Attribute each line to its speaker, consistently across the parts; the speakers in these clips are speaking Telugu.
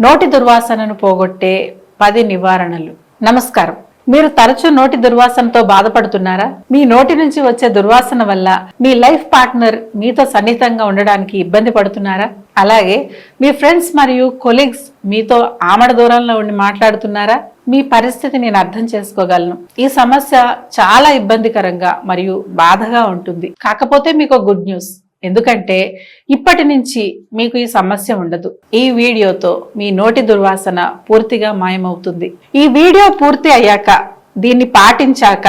Speaker 1: నోటి దుర్వాసనను పోగొట్టే పది నివారణలు. నమస్కారం. మీరు తరచూ నోటి దుర్వాసనతో బాధపడుతున్నారా? మీ నోటి నుంచి వచ్చే దుర్వాసన వల్ల మీ లైఫ్ పార్ట్నర్ మీతో సన్నిహితంగా ఉండడానికి ఇబ్బంది పడుతున్నారా? అలాగే మీ ఫ్రెండ్స్ మరియు కొలీగ్స్ మీతో ఆమడ దూరంలో ఉండి మాట్లాడుతున్నారా? మీ పరిస్థితి నేను అర్థం చేసుకోగలను. ఈ సమస్య చాలా ఇబ్బందికరంగా మరియు బాధగా ఉంటుంది. కాకపోతే మీకు గుడ్ న్యూస్. ఎందుకంటే ఇప్పటి నుంచి మీకు ఈ సమస్య ఉండదు. ఈ వీడియోతో మీ నోటి దుర్వాసన పూర్తిగా మాయమవుతుంది. ఈ వీడియో పూర్తి అయ్యాక దీన్ని పాటించాక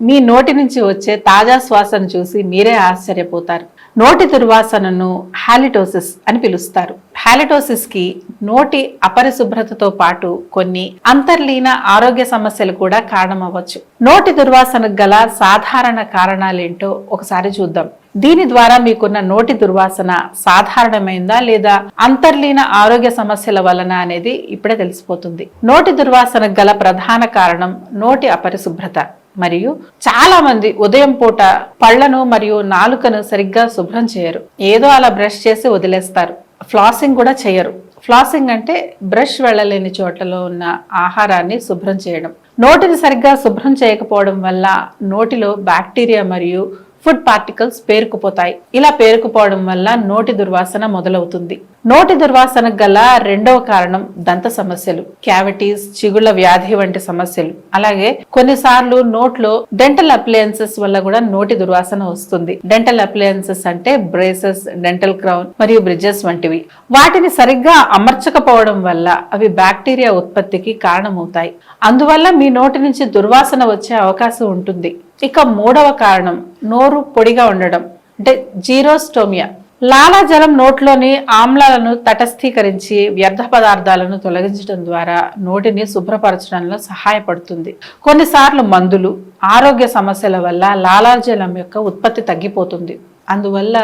Speaker 1: మీ నోటి నుంచి వచ్చే తాజా శ్వాసను చూసి మీరే ఆశ్చర్యపోతారు. నోటి దుర్వాసనను హాలిటోసిస్ అని పిలుస్తారు. హాలిటోసిస్కి నోటి అపరిశుభ్రతతో పాటు కొన్ని అంతర్లీన ఆరోగ్య సమస్యలు కూడా కారణమవ్వచ్చు. నోటి దుర్వాసనకు గల సాధారణ కారణాలేంటో ఒకసారి చూద్దాం. దీని ద్వారా మీకున్న నోటి దుర్వాసన సాధారణమైందా లేదా అంతర్లీన ఆరోగ్య సమస్యల వలన అనేది ఇప్పుడే తెలిసిపోతుంది. నోటి దుర్వాసనకు గల ప్రధాన కారణం నోటి అపరిశుభ్రత. మరియు చాలా మంది ఉదయం పూట పళ్ళను మరియు నాలుకను సరిగ్గా శుభ్రం చేయరు. ఏదో అలా బ్రష్ చేసి వదిలేస్తారు. ఫ్లాసింగ్ కూడా చేయరు. ఫ్లాసింగ్ అంటే బ్రష్ వెళ్ళలేని చోట్లలో ఉన్న ఆహారాన్ని శుభ్రం చేయడం. నోటిని సరిగ్గా శుభ్రం చేయకపోవడం వల్ల నోటిలో బ్యాక్టీరియా మరియు ఫుడ్ పార్టికల్స్ పేరుకుపోతాయి. ఇలా పేరుకుపోవడం వల్ల నోటి దుర్వాసన మొదలవుతుంది. నోటి దుర్వాసనకు గల రెండవ కారణం దంత సమస్యలు క్యావిటీస్ చిగుళ్ళ వ్యాధి వంటి సమస్యలు. అలాగే కొన్నిసార్లు నోట్లో డెంటల్ అప్లయన్సెస్ వల్ల కూడా నోటి దుర్వాసన వస్తుంది. డెంటల్ అప్లయన్సెస్ అంటే బ్రేసెస్ డెంటల్ క్రౌన్ మరియు బ్రిడ్జెస్ వంటివి. వాటిని సరిగ్గా అమర్చకపోవడం వల్ల అవి బ్యాక్టీరియా ఉత్పత్తికి కారణమవుతాయి. అందువల్ల మీ నోటి నుంచి దుర్వాసన వచ్చే అవకాశం ఉంటుంది. ఇక మూడవ కారణం నోరు పొడిగా ఉండడం అంటే జీరోస్టోమియా. లాలాజలం నోట్లోని ఆమ్లాలను తటస్థీకరించి వ్యర్థ పదార్థాలను తొలగించడం ద్వారా నోటిని శుభ్రపరచడంలో సహాయపడుతుంది. కొన్నిసార్లు మందులు ఆరోగ్య సమస్యల వల్ల లాలాజలం యొక్క ఉత్పత్తి తగ్గిపోతుంది. అందువల్ల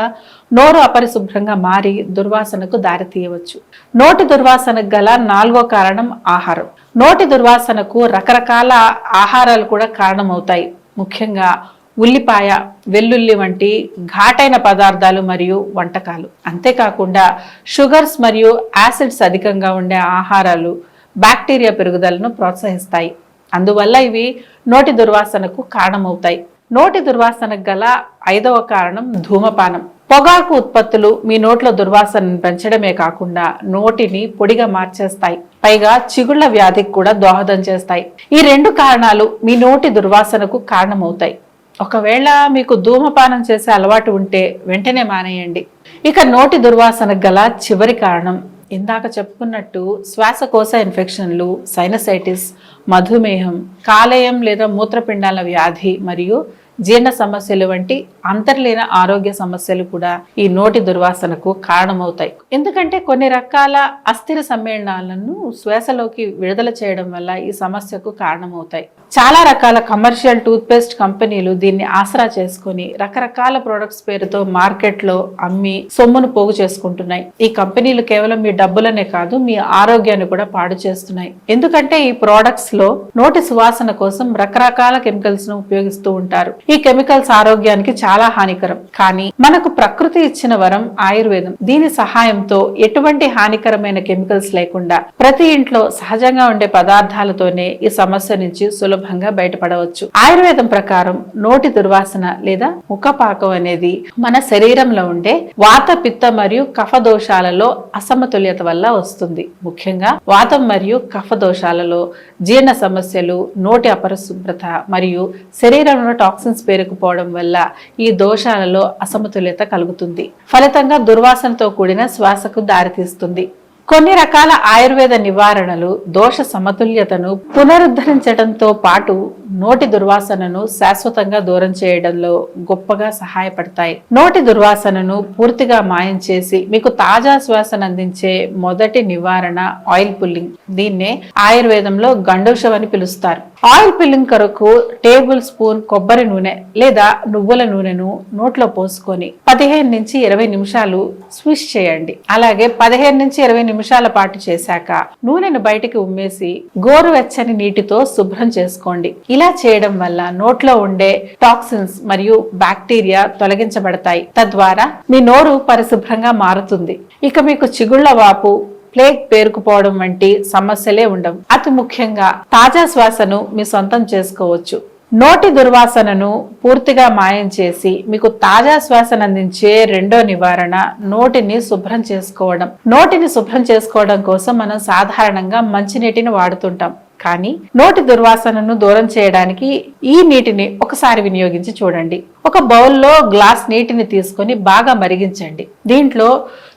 Speaker 1: నోరు అపరిశుభ్రంగా మారి దుర్వాసనకు దారితీయవచ్చు. నోటి దుర్వాసనకు గల నాలుగో కారణం ఆహారం. నోటి దుర్వాసనకు రకరకాల ఆహారాలు కూడా కారణమవుతాయి. ముఖ్యంగా ఉల్లిపాయ వెల్లుల్లి వంటి ఘాటైన పదార్థాలు మరియు వంటకాలు. అంతేకాకుండా షుగర్స్ మరియు యాసిడ్స్ అధికంగా ఉండే ఆహారాలు బ్యాక్టీరియా పెరుగుదలను ప్రోత్సహిస్తాయి. అందువల్ల ఇవి నోటి దుర్వాసనకు కారణమవుతాయి. నోటి దుర్వాసనకు గల ఐదవ కారణం ధూమపానం. పొగాకు ఉత్పత్తులు మీ నోట్లో దుర్వాసనను పెంచడమే కాకుండా నోటిని పొడిగా మార్చేస్తాయి. పైగా చిగుళ్ళ వ్యాధికి కూడా దోహదం చేస్తాయి. ఈ రెండు కారణాలు మీ నోటి దుర్వాసనకు కారణమవుతాయి. ఒకవేళ మీకు ధూమపానం చేసే అలవాటు ఉంటే వెంటనే మానేయండి. ఇక నోటి దుర్వాసనకు గల చివరి కారణం. ఇందాక చెప్పుకున్నట్టు శ్వాసకోశ ఇన్ఫెక్షన్లు సైనసైటిస్ మధుమేహం కాలేయం లేదా మూత్రపిండాల వ్యాధి మరియు జీర్ణ సమస్యలు వంటి అంతర్లీన ఆరోగ్య సమస్యలు కూడా ఈ నోటి దుర్వాసనకు కారణమవుతాయి. ఎందుకంటే కొన్ని రకాల అస్థిర సమ్మేళనాలను శ్వాసలోకి విడుదల చేయడం వల్ల ఈ సమస్యకు కారణమవుతాయి. చాలా రకాల కమర్షియల్ టూత్పేస్ట్ కంపెనీలు దీన్ని ఆసరా చేసుకొని రకరకాల ప్రొడక్ట్స్ పేరుతో మార్కెట్లో అమ్మి సొమ్మును పోగు చేసుకుంటున్నాయి. ఈ కంపెనీలు కేవలం మీ డబ్బులనే కాదు మీ ఆరోగ్యాన్ని కూడా పాడు చేస్తున్నాయి. ఎందుకంటే ఈ ప్రోడక్ట్స్లో నోటి సువాసన కోసం రకరకాల కెమికల్స్ను ఉపయోగిస్తూ ఉంటారు. ఈ కెమికల్స్ ఆరోగ్యానికి చాలా హానికరం. కానీ మనకు ప్రకృతి ఇచ్చిన వరం ఆయుర్వేదం. దీని సహాయంతో ఎటువంటి హానికరమైన కెమికల్స్ లేకుండా ప్రతి ఇంట్లో సహజంగా ఉండే పదార్థాలతోనే ఈ సమస్య నుంచి సులభంగా బయటపడవచ్చు. ఆయుర్వేదం ప్రకారం నోటి దుర్వాసన లేదా ముఖపాకం అనేది మన శరీరంలో ఉండే వాత పిత్త మరియు కఫ దోషాలలో అసమతుల్యత వల్ల వస్తుంది. ముఖ్యంగా వాతం మరియు కఫ దోషాలలో జీర్ణ సమస్యలు నోటి అపరిశుభ్రత మరియు శరీరంలో టాక్సిన్స్ పేరుకుపోవడం వల్ల ఈ దోషాలలో అసమతుల్యత కలుగుతుంది. ఫలితంగా దుర్వాసనతో కూడిన శ్వాసకు దారితీస్తుంది. కొన్ని రకాల ఆయుర్వేద నివారణలు దోష సమతుల్యతను పునరుద్ధరించడంతో పాటు నోటి దుర్వాసనను శాశ్వతంగా దూరం చేయడంలో గొప్పగా సహాయపడతాయి. నోటి దుర్వాసనను పూర్తిగా మాయం చేసి మీకు తాజా శ్వాసను అందించే మొదటి నివారణ ఆయిల్ పుల్లింగ్. దీన్నే ఆయుర్వేదంలో గండోషం అని పిలుస్తారు. ఆయిల్ పిల్లింగ్ కొరకు టేబుల్ స్పూన్ కొబ్బరి నూనె లేదా నువ్వుల నూనెను నోట్లో పోసుకొని పదిహేను నుంచి ఇరవై నిమిషాలు స్విష్ చేయండి. అలాగే పదిహేను నుంచి ఇరవై నిమిషాల పాటు చేశాక నూనెను బయటికి ఉమ్మేసి గోరువెచ్చని నీటితో శుభ్రం చేసుకోండి. ఇలా చేయడం వల్ల నోట్లో ఉండే టాక్సిన్స్ మరియు బ్యాక్టీరియా తొలగించబడతాయి. తద్వారా మీ నోరు పరిశుభ్రంగా మారుతుంది. ఇక మీకు చిగుళ్ళ వాపు ప్లేగ్ పేరుకుపోవడం వంటి సమస్యలే ఉండవు. అతి ముఖ్యంగా తాజా శ్వాసను మీ సొంతం చేసుకోవచ్చు. నోటి దుర్వాసనను పూర్తిగా మాయం చేసి మీకు తాజా శ్వాసను అందించే రెండో నివారణ నోటిని శుభ్రం చేసుకోవడం. నోటిని శుభ్రం చేసుకోవడం కోసం మనం సాధారణంగా మంచినీటిని వాడుతుంటాం. కానీ నోటి దుర్వాసనను దూరం చేయడానికి ఈ నీటిని ఒకసారి వినియోగించి చూడండి. ఒక బౌల్లో గ్లాస్ నీటిని తీసుకొని బాగా మరిగించండి. దీంట్లో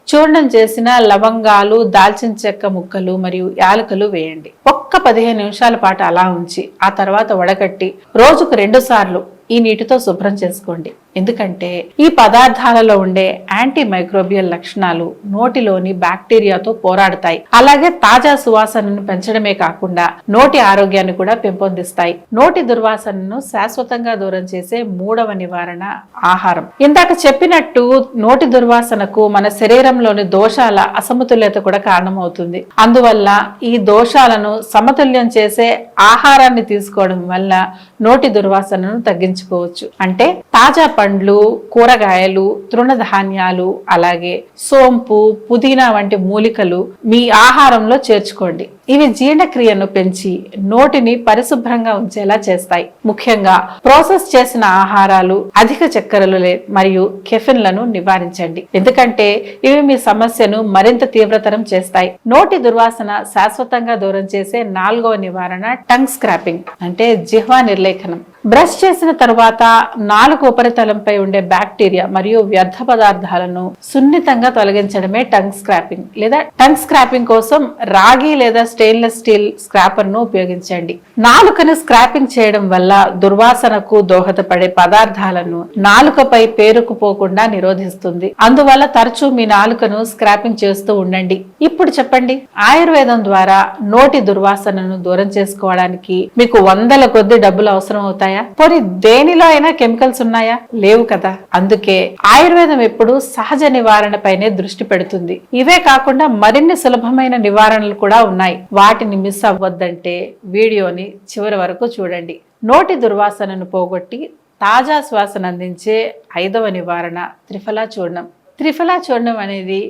Speaker 1: చూర్ణం చేసిన లవంగాలు దాల్చిన చెక్క ముక్కలు మరియు యాలకులు వేయండి. ఒక్క పదిహేను నిమిషాల పాటు అలా ఉంచి ఆ తర్వాత వడగట్టి రోజుకు రెండు సార్లు ఈ నీటితో శుభ్రం చేసుకోండి. ఎందుకంటే ఈ పదార్థాలలో ఉండే యాంటీ మైక్రోబియల్ లక్షణాలు నోటిలోని బ్యాక్టీరియాతో పోరాడతాయి. అలాగే తాజా సువాసనను పెంచడమే కాకుండా నోటి ఆరోగ్యాన్ని కూడా పెంపొందిస్తాయి. నోటి దుర్వాసనను శాశ్వతంగా దూరం చేసే మూడవ నివారణ ఆహారం. ఇందాక చెప్పినట్టు నోటి దుర్వాసనకు మన శరీరంలోని దోషాల అసమతుల్యత కూడా కారణమవుతుంది. అందువల్ల ఈ దోషాలను సమతుల్యం చేసే ఆహారాన్ని తీసుకోవడం వల్ల నోటి దుర్వాసనను తగ్గించుకోవచ్చు. అంటే తాజా పండ్లు కూరగాయలు తృణధాన్యాలు అలాగే సోంపు పుదీనా వంటి మూలికలు మీ ఆహారంలో చేర్చుకోండి. ఇవి జీర్ణక్రియను పెంచి నోటిని పరిశుభ్రంగా ఉంచేలా చేస్తాయి. ముఖ్యంగా ప్రాసెస్ చేసిన ఆహారాలు అధిక చక్కెరలు లే- మరియు కెఫిన్లను నివారించండి. ఎందుకంటే ఇవి మీ సమస్యను మరింత తీవ్రతరం చేస్తాయి. నోటి దుర్వాసన శాశ్వతంగా దూరం చేసే నాలుగవ నివారణ టంగ్ స్క్రాపింగ్ అంటే జిహ్వా నిర్లేఖనం. బ్రష్ చేసిన తర్వాత నాలుగు ఉపరితలంపై ఉండే బ్యాక్టీరియా మరియు వ్యర్థ పదార్థాలను సున్నితంగా తొలగించడమే టంగ్ స్క్రాపింగ్ లేదా టంగ్ స్క్రాపింగ్ కోసం రాగి లేదా స్టెయిన్లెస్ స్టీల్ స్క్రాపర్ను ఉపయోగించండి. నాలుకను స్క్రాపింగ్ చేయడం వల్ల దుర్వాసనకు దోహదపడే పదార్థాలను నాలుకపై పేరుకుపోకుండా నిరోధిస్తుంది. అందువల్ల తరచూ మీ నాలుకను స్క్రాపింగ్ చేస్తూ ఉండండి. ఇప్పుడు చెప్పండి ఆయుర్వేదం ద్వారా నోటి దుర్వాసనను దూరం చేసుకోవడానికి మీకు వందల కొద్ది డబ్బులు అవసరం అవుతాయి పోనీ దేనిలో అయినా కెమికల్స్ ఉన్నాయా? లేవు కదా. అందుకే ఆయుర్వేదం ఎప్పుడు సహజ నివారణపైనే దృష్టి పెడుతుంది. ఇవే కాకుండా మరిన్ని సులభమైన నివారణలు కూడా ఉన్నాయి. వాటిని మిస్ అవ్వద్దంటే వీడియోని చివరి వరకు చూడండి. నోటి దుర్వాసనను పోగొట్టి తాజా శ్వాసను అందించే ఐదవ నివారణ త్రిఫలా చూర్ణం త్రిఫలా చూర్ణం అనేది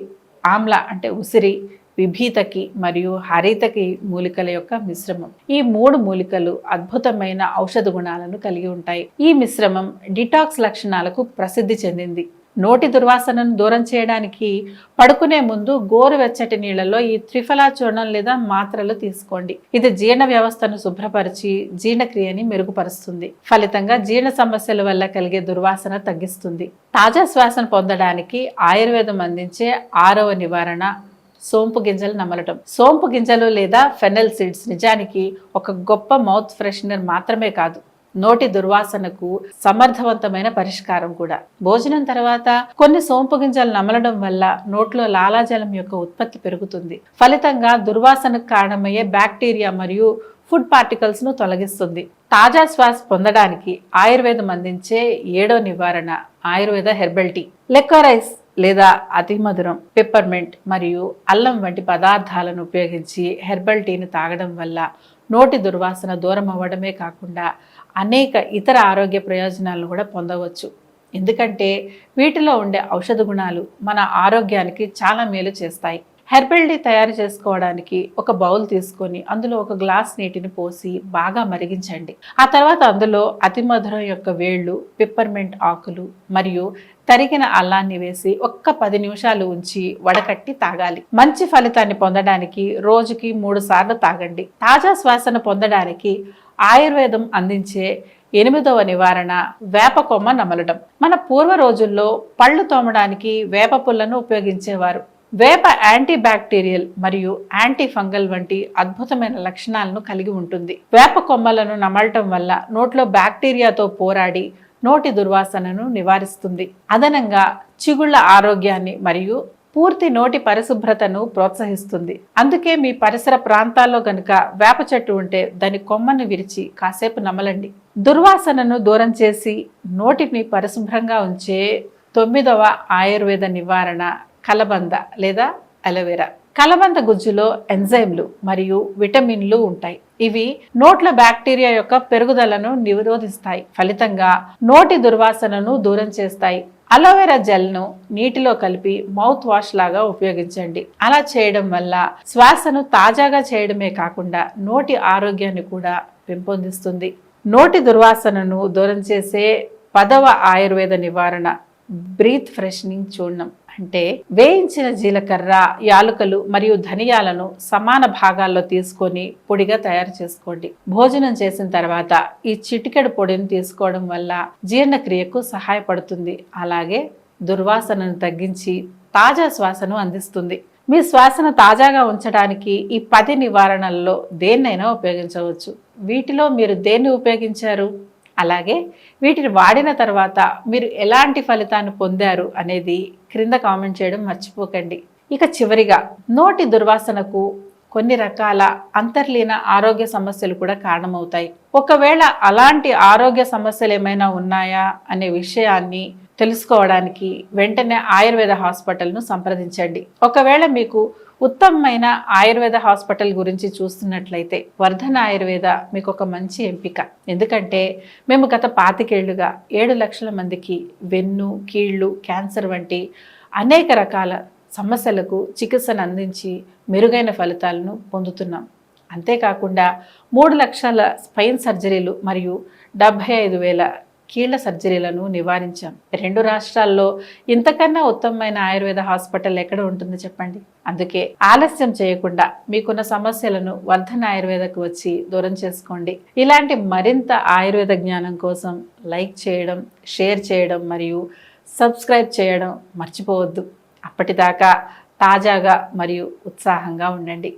Speaker 1: ఆమ్ల అంటే ఉసిరి విభీతకి మరియు హరితకి మూలికల యొక్క మిశ్రమం. ఈ మూడు మూలికలు అద్భుతమైన ఔషధ గుణాలను కలిగి ఉంటాయి. ఈ మిశ్రమం డిటాక్స్ లక్షణాలకు ప్రసిద్ధి చెందింది. నోటి దుర్వాసనను దూరం చేయడానికి పడుకునే ముందు గోరువెచ్చటి నీళ్ళలో ఈ త్రిఫలా చూర్ణం లేదా మాత్రలు తీసుకోండి. ఇది జీర్ణ వ్యవస్థను శుభ్రపరిచి జీర్ణక్రియని మెరుగుపరుస్తుంది. ఫలితంగా జీర్ణ సమస్యల వల్ల కలిగే దుర్వాసన తగ్గిస్తుంది. తాజా శ్వాసను పొందడానికి ఆయుర్వేదం అందించే ఆరవ నివారణ సోంపు గింజలు నమలటం. సోంపు గింజలు లేదా ఫెనల్ సీడ్స్ నిజానికి ఒక గొప్ప మౌత్ ఫ్రెషనర్ మాత్రమే కాదు నోటి దుర్వాసనకు సమర్థవంతమైన పరిష్కారం కూడా. భోజనం తర్వాత కొన్ని సోంపు గింజలు నమలడం వల్ల నోట్లో లాలాజలం యొక్క ఉత్పత్తి పెరుగుతుంది. ఫలితంగా దుర్వాసనకు కారణమయ్యే బ్యాక్టీరియా మరియు ఫుడ్ పార్టికల్స్ను తొలగిస్తుంది. తాజా శ్వాస పొందడానికి ఆయుర్వేదం అందించే ఏడో నివారణ ఆయుర్వేద హెర్బల్ టీ. లెక్కోరైస్ లేదా అతి మధురం పెప్పర్మెంట్ మరియు అల్లం వంటి పదార్థాలను ఉపయోగించి హెర్బల్ టీని తాగడం వల్ల నోటి దుర్వాసన దూరం అవ్వడమే కాకుండా అనేక ఇతర ఆరోగ్య ప్రయోజనాలను కూడా పొందవచ్చు. ఎందుకంటే వీటిలో ఉండే ఔషధ గుణాలు మన ఆరోగ్యానికి చాలా మేలు చేస్తాయి. హెర్బల్ టీ తయారు చేసుకోవడానికి ఒక బౌల్ తీసుకొని అందులో ఒక గ్లాస్ నీటిని పోసి బాగా మరిగించండి. ఆ తర్వాత అందులో అతి మధురం యొక్క వేళ్ళు పిప్పర్మెంట్ ఆకులు మరియు తరిగిన అల్లాన్ని వేసి ఒక్క పది నిమిషాలు ఉంచి వడకట్టి తాగాలి. మంచి ఫలితాన్ని పొందడానికి రోజుకి మూడు సార్లు తాగండి. తాజా శ్వాసను పొందడానికి ఆయుర్వేదం అందించే ఎనిమిదవ నివారణ వేప కొమ్మ నమలడం. మన పూర్వ రోజుల్లో పళ్ళు తోమడానికి వేప పుల్లను ఉపయోగించేవారు. వేప యాంటీ బ్యాక్టీరియల్ మరియు యాంటీ ఫంగల్ వంటి అద్భుతమైన లక్షణాలను కలిగి ఉంటుంది. వేప కొమ్మలను నమలటం వల్ల నోట్లో బ్యాక్టీరియాతో పోరాడి నోటి దుర్వాసనను నివారిస్తుంది. అదనంగా చిగుళ్ళ ఆరోగ్యాన్ని మరియు పూర్తి నోటి పరిశుభ్రతను ప్రోత్సహిస్తుంది. అందుకే మీ పరిసర ప్రాంతాల్లో గనుక వేప చెట్టు ఉంటే దాని కొమ్మను విరిచి కాసేపు నమలండి. దుర్వాసనను దూరం చేసి నోటిని పరిశుభ్రంగా ఉంచే తొమ్మిదవ ఆయుర్వేద నివారణ కలబంద లేదా అలోవెరా. కలబంద గుజ్జులో ఎంజైమ్లు మరియు విటమిన్లు ఉంటాయి. ఇవి నోట్ల బ్యాక్టీరియా యొక్క పెరుగుదలను నిరోధిస్తాయి. ఫలితంగా నోటి దుర్వాసనను దూరం చేస్తాయి. అలోవెరా జెల్ను నీటిలో కలిపి మౌత్ వాష్ లాగా ఉపయోగించండి. అలా చేయడం వల్ల శ్వాసను తాజాగా చేయడమే కాకుండా నోటి ఆరోగ్యాన్ని కూడా పెంపొందిస్తుంది. నోటి దుర్వాసనను దూరం చేసే పదవ ఆయుర్వేద నివారణ బ్రీత్ ఫ్రెషనింగ్ చూర్ణం. అంటే వేయించిన జీలకర్ర యాలుకలు మరియు ధనియాలను సమాన భాగాల్లో తీసుకొని పొడిగా తయారు చేసుకోండి. భోజనం చేసిన తర్వాత ఈ చిటికెడు పొడిని తీసుకోవడం వల్ల జీర్ణక్రియకు సహాయపడుతుంది. అలాగే దుర్వాసనను తగ్గించి తాజా శ్వాసను అందిస్తుంది. మీ శ్వాసను తాజాగా ఉంచడానికి ఈ పది నివారణల్లో దేన్నైనా ఉపయోగించవచ్చు. వీటిలో మీరు దేన్ని ఉపయోగించారు? అలాగే వీటిని వాడిన తర్వాత మీరు ఎలాంటి ఫలితాన్ని పొందారు అనేది క్రింద కామెంట్ చేయడం మర్చిపోకండి. ఇక చివరిగా నోటి దుర్వాసనకు కొన్ని రకాల అంతర్లీన ఆరోగ్య సమస్యలు కూడా కారణమవుతాయి. ఒకవేళ అలాంటి ఆరోగ్య సమస్యలు ఏమైనా ఉన్నాయా అనే విషయాన్ని తెలుసుకోవడానికి వెంటనే ఆయుర్వేద హాస్పిటల్ను సంప్రదించండి. ఒకవేళ మీకు ఉత్తమమైన ఆయుర్వేద హాస్పిటల్ గురించి చూస్తున్నట్లయితే వర్ధన ఆయుర్వేద మీకు ఒక మంచి ఎంపిక. ఎందుకంటే మేము గత పాతికేళ్ళుగా ఏడు లక్షల మందికి వెన్ను కీళ్ళు క్యాన్సర్ వంటి అనేక రకాల సమస్యలకు చికిత్సను అందించి మెరుగైన ఫలితాలను పొందుతున్నాం. అంతేకాకుండా మూడు లక్షల స్పైన్ సర్జరీలు మరియు డెబ్భై ఐదు వేల కీళ్ళ సర్జరీలను నివారించాం. రెండు రాష్ట్రాల్లో ఇంతకన్నా ఉత్తమమైన ఆయుర్వేద హాస్పిటల్ ఎక్కడ ఉంటుంది చెప్పండి? అందుకే ఆలస్యం చేయకుండా మీకున్న సమస్యలను వర్ధన ఆయుర్వేదకు వచ్చి దూరం చేసుకోండి. ఇలాంటి మరింత ఆయుర్వేద జ్ఞానం కోసం లైక్ చేయడం షేర్ చేయడం మరియు సబ్స్క్రైబ్ చేయడం మర్చిపోవద్దు. అప్పటిదాకా తాజాగా మరియు ఉత్సాహంగా ఉండండి.